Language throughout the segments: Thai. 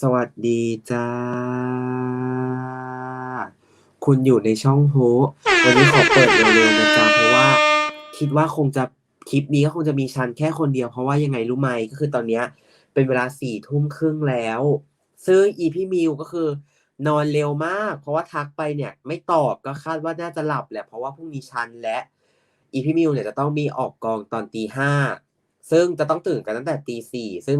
สวัสดีจ้า คุณอยู่ในช่องโฮปวันนี้ขอเปิดเร็วๆนะจ๊ะเพราะว่า คิดว่าคงจะคลิปนี้ก็คงจะมีชันแค่คนเดียว เพราะว่ายังไงรู้ไหมก็คือตอนเนี้ย เป็นเวลาสี่ทุ่มครึ่งแล้ว ซึ่งอีพี่มิวก็คือ นอนเร็วมาก เพราะว่าทักไปเนี่ย ไม่ตอบก็คาดว่าน่าจะหลับแหละเพราะว่าพรุ่งนี้ชันและ อีพี่มิวเนี่ยจะต้องมีออกกองตอนตีห้า ซึ่งจะต้องตื่นกันตั้งแต่ตีสี่ซึ่ง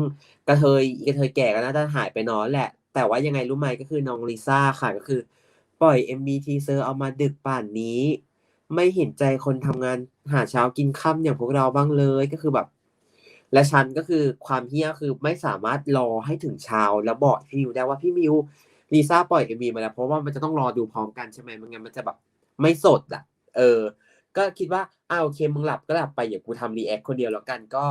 กระเทยกระเทยแก่ก็น่าจะหายไปนอนแหละ แต่ว่ายังไงรู้ไหมก็คือน้องลิซ่าค่ะก็คือ ปล่อย MV ทีเซอร์เอามาดึกป่านนี้ ไม่เห็นใจคนทำงานหาเช้ากินค่ำอย่างพวกเราบ้างเลยก็คือแบบ และฉันก็คือความเฮี้ยคือไม่สามารถรอให้ถึงเช้าแล้วบอกพี่มิวได้ว่าพี่มิวลิซ่าปล่อยเอ็มวีมาแล้วเพราะว่ามันจะต้องรอดูพร้อมกันใช่ไหมไม่งั้นมันจะแบบไม่สดอะ เออ ก็คิดว่าอ้าวโอเคมึงหลับก็หลับไปอย่ากูทำรีแอคคนเดียวแล้วกันก็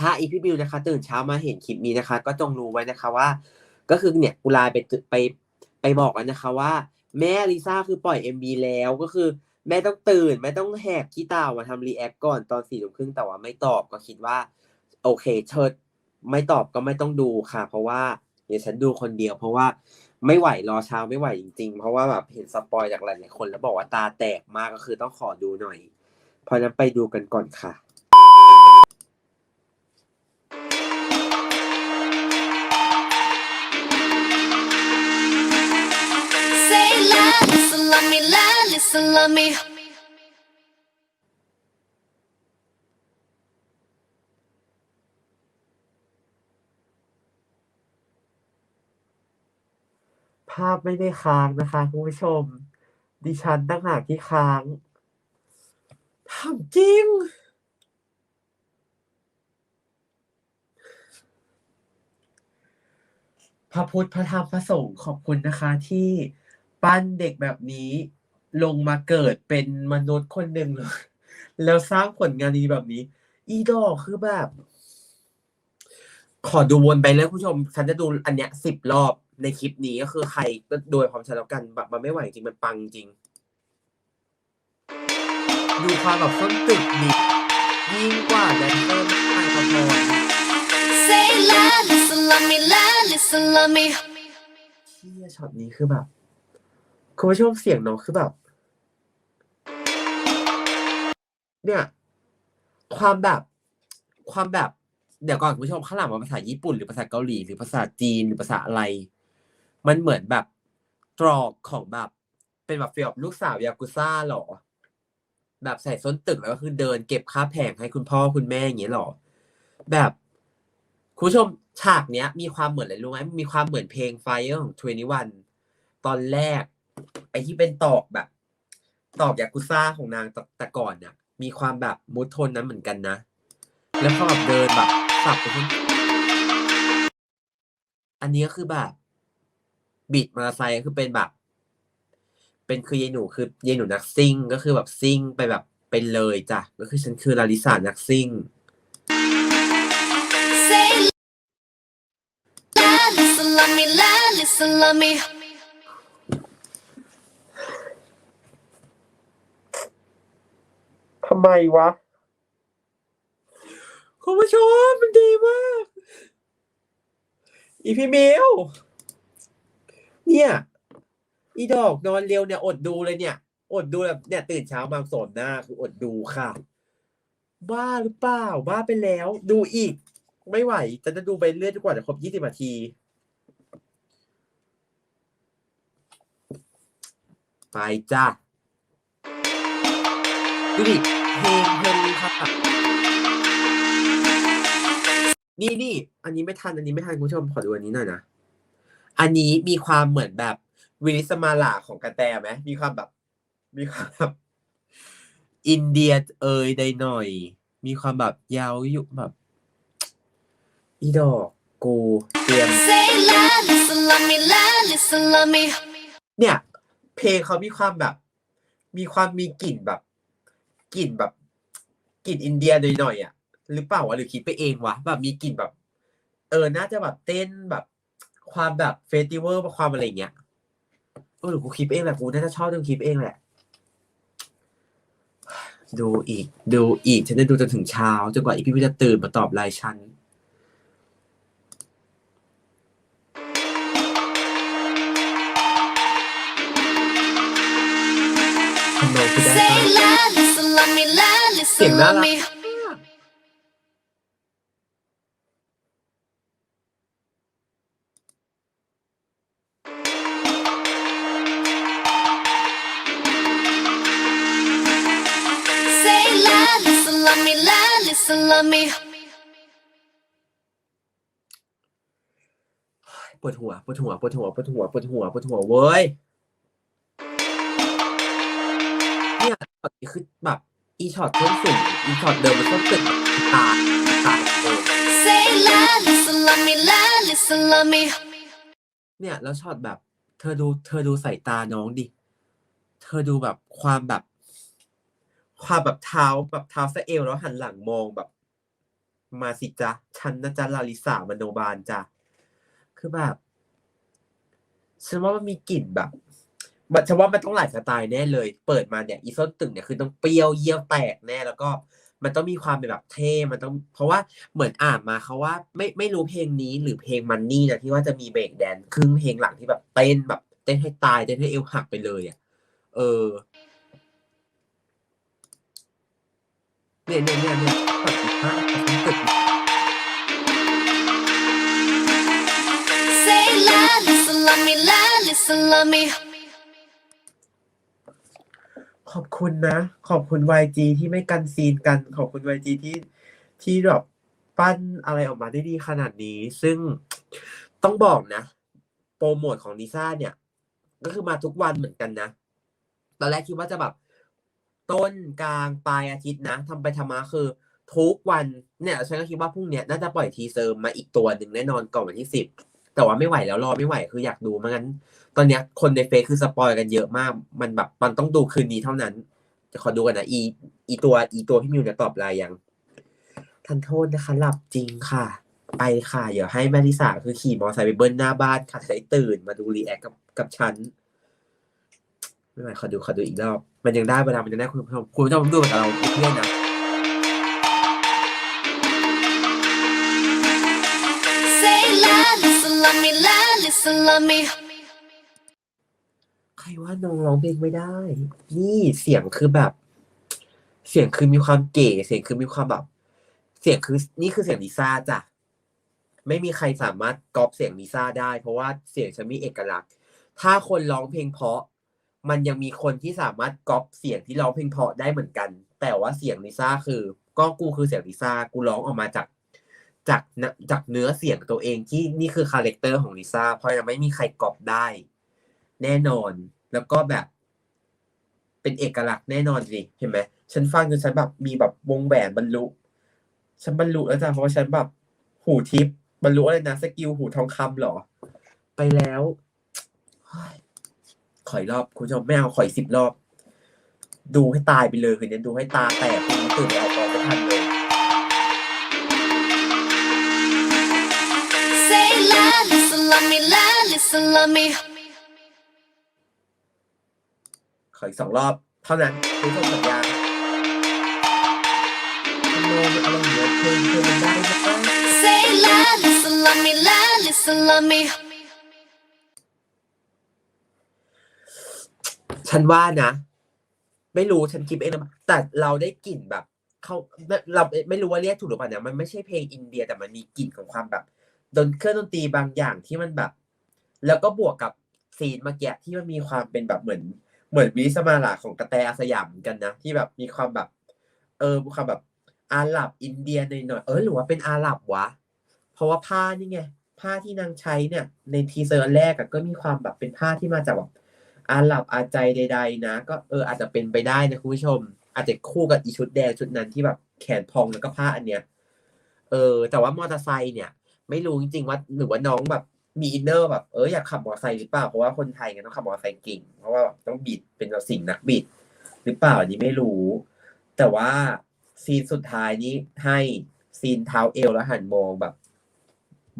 ถ้าอีพี่มิวนะคะ ตื่นเช้ามาเห็นคลิปนี้นะคะ ก็จงรู้ไว้นะคะว่า ก็คือเนี่ยกูไลน์ไปไปไปบอกแล้วนะคะว่า แม่ลิซ่าคือปล่อย MV แล้วก็คือ แม่ต้องตื่นแม่ต้องแหกขี้ตามาทำรีแอคก่อนตอนสี่ทุ่มครึ่งแต่ว่าไม่ตอบก็คิดว่า โอเคเชิดไม่ตอบก็ไม่ต้องดูค่ะ เพราะว่าเดี๋ยวฉันดูคนเดียว เพราะว่า ไม่ไหวรอเช้าไม่ไหวจริงๆ เพราะว่าแบบเห็นสปอยจากหลายๆคน แล้วบอกว่าตาแตกมากก็คือต้องขอดูหน่อย เพราะนั้นไปดูกันก่อนค่ะ Say la, listen, love me, la, listen, love me. ภาพไม่ได้ค้างนะคะคุณผู้ชม ดิฉันตั้งหากที่ค้างถามจริง พระพุทธพระธรรมพระสงฆ์ขอบคุณนะคะที่ปั้นเด็กแบบนี้ลงมาเกิดเป็นมนุษย์คนหนึ่งเลย แล้วสร้างผลงานดีแบบนี้ อีดอกคือแบบ ขอดูวนไปเลยคุณผู้ชม ฉันจะดูอันเนี้ยสิบรอบ ในคลิปนี้ก็คือใครก็โดยความฉันแล้วกันแบบมันไม่ไหวจริงมันปังจริง ดูความแบบส้นตึกดิยิ่งกว่าแดนเซอร์ไม่ไปพอ Say la, listen, love me, la, listen, love me. ๆที่ช็อตนี้คือแบบคุณผู้ชมเสียงน้องคือแบบ เนี่ย ความแบบความแบบเดี๋ยวก่อนคุณผู้ชมข้างหลังมันภาษาญี่ปุ่นหรือภาษาเกาหลีหรือภาษาจีนหรือภาษาอะไร มันเหมือนแบบตรอกของแบบเป็นแบบฟีลแบบลูกสาวยากุซ่าหรอ แบบใส่ส้นตึกแล้วก็คือเดินเก็บค่าแผงให้คุณพ่อคุณแม่อย่างเงี้ยหรอ แบบคุณผู้ชมฉากเนี้ย มีความเหมือนอะไรรู้ไหมมีความเหมือนเพลง Fire ของ21ตอนแรก ไอที่เป็นตอกแบบ ตอกยากุซ่าของนางแต่ก่อนเนี่ยมีความแบบมูทโทนนั้นเหมือนกันนะ แล้วพอแบบเดินแบบสับไปที่อันนี้ก็คือแบบ บิดมอเตอร์ไซค์ก็คือเป็นแบบ เป็นคือยายหนูคือยายหนูนักซิ่งก็คือแบบซิ่งไปแบบเป็นเลยจ้ะก็คือฉันคือลาลิสานักซิ่ง listen, love me, la, listen, love me. ทำไมวะ คุณผู้ชมมันดีมาก อีพี่เมล เนี่ย อีดอกนอนเร็วเนี่ย อดดูเลยเนี่ย อดดูแบบเนี่ย ตื่นเช้ามาสนหน้าคืออดดูค่ะบ้าหรือเปล่าบ้าไปแล้ว ดูอีก ไม่ไหวจะจะดูไปเรื่อยจนกว่าจะครบยี่สิบนาที ไปจ้าดูดิเพลงเพลงครับนี่นี่อันนี้ไม่ทัน อันนี้ไม่ทันคุณผู้ชมขอดูอันนี้หน่อยนะ อันนี้มีความเหมือนแบบวินิสมาลาของกระแตไหมมีความแบบ มีความแบบอินเดียเอยใดหน่อย มีความแบบยาวยุแบบ อีดอกกูเตรียม Say la, listen, love me, la, listen, love me. เนี่ย เพลงเขามีความแบบ มีความมีกลิ่นแบบกลิ่นแบบกลิ่นอินเดียหน่อยๆอะหรือเปล่าวะหรือคิดไปเองวะแบบมีกลิ่นแบบ เออน่าจะแบบเต้นแบบ ความแบบเฟสติวัลความอะไรเงี้ยเออหกูคลิปเองแหละกูน่าจะชอบดูคลิปเองแหละ ดูอีก ดูอีก ฉันจะดูจนถึงเช้าจนกว่าอีพี่วิจะตื่นมาตอบไลน์ฉันทำนองเสียงน่ารัก love me, la, listen, love me. ปวดหัว ปวดหัว ปวดหัว ปวดหัว ปวดหัว ปวดหัว เว้ย เนี่ยช็อตนี้คือแบบ อีช็อตต้นสูงอีช็อตเดิมมันต้องตึกแบบตาตาโต Say la, listen, love me, la, listen, love me. เนี่ย แล้วช็อตแบบ เธอดู เธอดูสายตาน้องดิ เธอดูแบบความแบบ ความแบบเท้าแบบเท้าสะเอวแล้วหันหลังมองแบบ มาสิจ๊ะฉันนะจ๊ะลาลิสามโนบาลจ้ะคือแบบฉันว่ามันมีกลิ่นแบบมันฉันว่ามันต้องหลายสไตล์แน่เลย เปิดมาเนี่ยอีส้นตึงเนี่ยคือต้องเปรี้ยวเยี่ยวแตกแน่แล้วก็ มันต้องมีความเป็นแบบเท่ มันต้อง เพราะว่าเหมือนอ่านมาเขาว่า ไม่ไม่รู้เพลงนี้หรือเพลงมันนี่นะที่ว่าจะมีเบรกแดนครึ่งเพลงหลังที่แบบเต้นแบบเต้นให้ตายเต้นให้เอวหักไปเลยอะ เออ เนี่ยเนี่ยเนี่ยเนี่ยแบบมากแบบตึก Say la, listen, love me, la, listen, love me. ขอบคุณนะ ขอบคุณ YG ที่ไม่กันซีนกัน ขอบคุณ YG ที่ที่แบบปั้นอะไรออกมาได้ดีขนาดนี้ ซึ่งต้องบอกนะ โปรโมทของลิซ่าเนี่ย ก็คือมาทุกวันเหมือนกันนะ ตอนแรกคิดว่าจะแบบ ต้นกลางปลายอาทิตย์นะทำไปทำมาคือ ทุกวันเนี่ยฉันก็คิดว่าพรุ่งเนี้ยน่าจะปล่อยทีเซอร์มาอีกตัวหนึ่งแน่นอนก่อนวันที่สิบแต่ว่าไม่ไหวแล้วรอไม่ไหวคืออยากดูไม่งั้น ตอนเนี้ยคนในเฟซคือสปอยกันเยอะมาก มันแบบมันต้องดูคืนนี้เท่านั้น จะขอดูกันนะอีอีตัวอีตัวพี่มิวเนี่ยตอบไลน์ยังทันโทษนะคะ หลับจริงค่ะ ไปค่ะ เดี๋ยวให้แม่ลิสาคือขี่มอเตอร์ไซค์ไปเบิ้ลหน้าบ้านค่ะจะได้ตื่นมาดูรีแอคกับกับฉัน ไม่ไหวขอดูขอดูอีกรอบ มันยังได้เวลามันยังได้คุณผู้ชมคุณผู้ชมดูกับเราเพื่อนๆนะ Say la, listen, love me, la, listen, love me. ใครว่าน้องร้องเพลงไม่ได้ นี่เสียงคือแบบ เสียงคือมีความเก๋ เสียงคือมีความแบบ เสียงคือ นี่คือเสียงลิซ่าจ้ะ ไม่มีใครสามารถก๊อปเสียงลิซ่าได้ เพราะว่าเสียงฉันมีเอกลักษณ์ ถ้าคนร้องเพลงเพราะ มันยังมีคนที่สามารถก๊อปเสียงที่ร้องเพลงเพาะได้เหมือนกัน แต่ว่าเสียงลิซ่าคือก็กูคือเสียงลิซ่ากูร้องออกมาจากจากจากเนื้อเสียงตัวเองที่นี่คือคาแรคเตอร์ของลิซ่าเพราะยังไม่มีใครก๊อปได้ แน่นอน แล้วก็แบบ เป็นเอกลักษณ์แน่นอนสิเห็นไหมฉันฟังจนฉันแบบมีแบบวงแหวนบรรลุ ฉันบรรลุแล้วจ้ะเพราะว่าฉันแบบหูทิพย์บรรลุอะไรนะสกิลหูทองคำเหรอ ไปแล้ว ขออีกรอบคุณผู้ชมไม่เอาขออีกสิบรอบ ดูให้ตายไปเลยคืนนี้ดูให้ตาแตกคืนนี้ตื่นไปเอากองไม่ทันเลย Say la, listen, love me, la, listen, love me. ขออีกสองรอบ เท่านั้นคุณผู้ชมสัญญาทำโนมันอะไรอย่างเงี้ยเพลงเพลงมันได้นะ Say la, listen, love me, la, listen, love me. ฉันว่านะ ไม่รู้ฉันคิดเองนะแต่เราได้กลิ่นแบบเขาเราไม่รู้ว่าเรียกถูกหรือเปล่านะมันไม่ใช่เพลงอินเดีย แต่มันมีกลิ่นของความแบบดนเครื่องดนตรีบางอย่างที่มันแบบ แล้วก็บวกกับซีนเมื่อกี้ที่มันมีความเป็นแบบเหมือน เหมือนวิสมาลาของกระแตอาสยามกันนะ ที่แบบมีความแบบ เออความแบบอาหรับอินเดียหน่อยๆเออหรือว่าเป็นอาหรับวะ เพราะว่าผ้านี่ไงผ้าที่นางใช้เนี่ย ในทีเซอร์แรกก็มีความแบบเป็นผ้าที่มาจากแบบ อาหรับอาใจใด ๆ นะ ก็เอออาจจะเป็นไปได้นะคุณผู้ชม อาจจะคู่กับอีชุดแดงชุดนั้นที่แบบแขนพองแล้วก็ผ้าอันเนี้ยเออ แต่ว่ามอเตอร์ไซค์เนี่ย ไม่รู้จริงๆว่าหรือว่าน้องแบบมีอินเนอร์แบบเอออยากขับมอเตอร์ไซค์หรือเปล่าเพราะว่าคนไทยกันต้องขับมอเตอร์ไซค์เก่งเพราะว่าต้องบิดเป็นสิ่งนักบิด หรือเปล่าอันนี้ไม่รู้ แต่ว่าซีนสุดท้ายนี้ให้ซีนเท้าเอวแล้วหันมองแบบ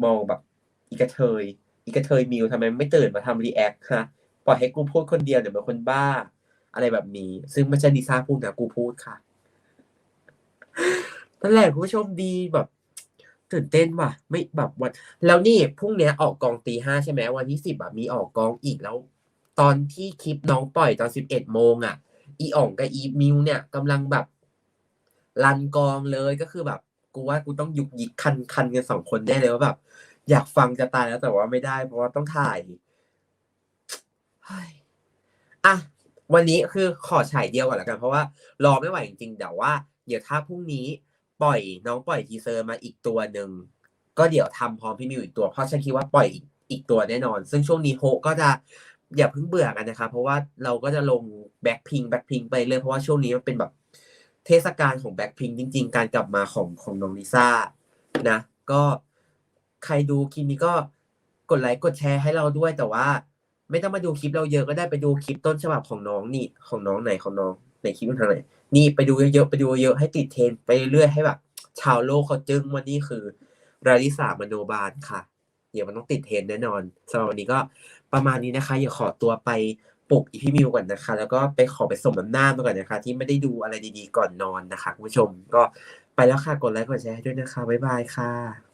มองแบบ อีกระเทย อีกระเทยมิวทำไมไม่ตื่นมาทำรีแอคฮะ ปล่อยให้กูพูดคนเดียวเดี๋ยวเป็นคนบ้า อะไรแบบนี้ ซึ่งไม่ใช่ดิซ่าพูดนะกูพูดค่ะนั่นแหละคุณผู้ชมดีแบบตื่นเต้นว่ะ ไม่แบบวัน แล้วนี่พรุ่งนี้ออกกองตีห้าใช่ไหมวันที่สิบอะมีออกกองอีกแล้ว ตอนที่คลิปน้องปล่อยตอนสิบเอ็ดโมงอะ อีอ๋องกับอีมิวเนี่ยกำลังแบบรันกองเลยก็คือแบบ กูว่ากูต้องยุกยิกคันคันกันสองคนแน่เลยว่าแบบ อยากฟังจะตายแล้วแต่ว่าไม่ได้ เพราะว่าต้องถ่าย อะวันนี้คือขอฉายเดียวก่อนแล้วกัน เพราะว่ารอไม่ไหวจริงๆแต่ว่าเดี๋ยวถ้าพรุ่งนี้ปล่อยน้องปล่อยทีเซอร์มาอีกตัวหนึ่งก็เดี๋ยวทำพร้อมพี่มิวอีกตัว เพราะฉันคิดว่าปล่อยอีกอีกตัวแน่นอน ซึ่งช่วงนี้โฮก็จะอย่าเพิ่งเบื่อกันนะคะเพราะว่าเราก็จะลงแบ็คพิงแบ็คพิงไปเลยเพราะว่าช่วงนี้มันเป็นแบบเทศกาลของแบ็คพิงจริง ๆ การกลับมาของของน้องลิซ่านะ ก็ใครดูคลิปนี้ก็กดไลค์กดแชร์ให้เราด้วยแต่ว่า ไม่ต้องมาดูคลิปเราเยอะก็ได้ไปดูคลิปต้นฉบับของน้องนี่ของน้องไหนของน้องในคลิปทางไหนนี่ไปดูเยอะๆไปดูเยอะให้ติดเทรนไปเรื่อยให้แบบชาวโลกเขาจึ้งว่านี่คือราลิสามโนบาลค่ะ เดี๋ยวมันต้องติดเทรนแน่นอนสำหรับวันนี้ก็ประมาณนี้นะคะ อย่าขอตัวไปปลุกอีพี่มิวก่อนนะคะ แล้วก็ไปขอไปส่งน้ำหน้ามาก่อนนะคะ ที่ไม่ได้ดูอะไรดีๆก่อนนอนนะคะคุณผู้ชมก็ไปแล้วค่ะกดไลค์กดแชร์ให้ด้วยนะคะบ๊ายบายค่ะ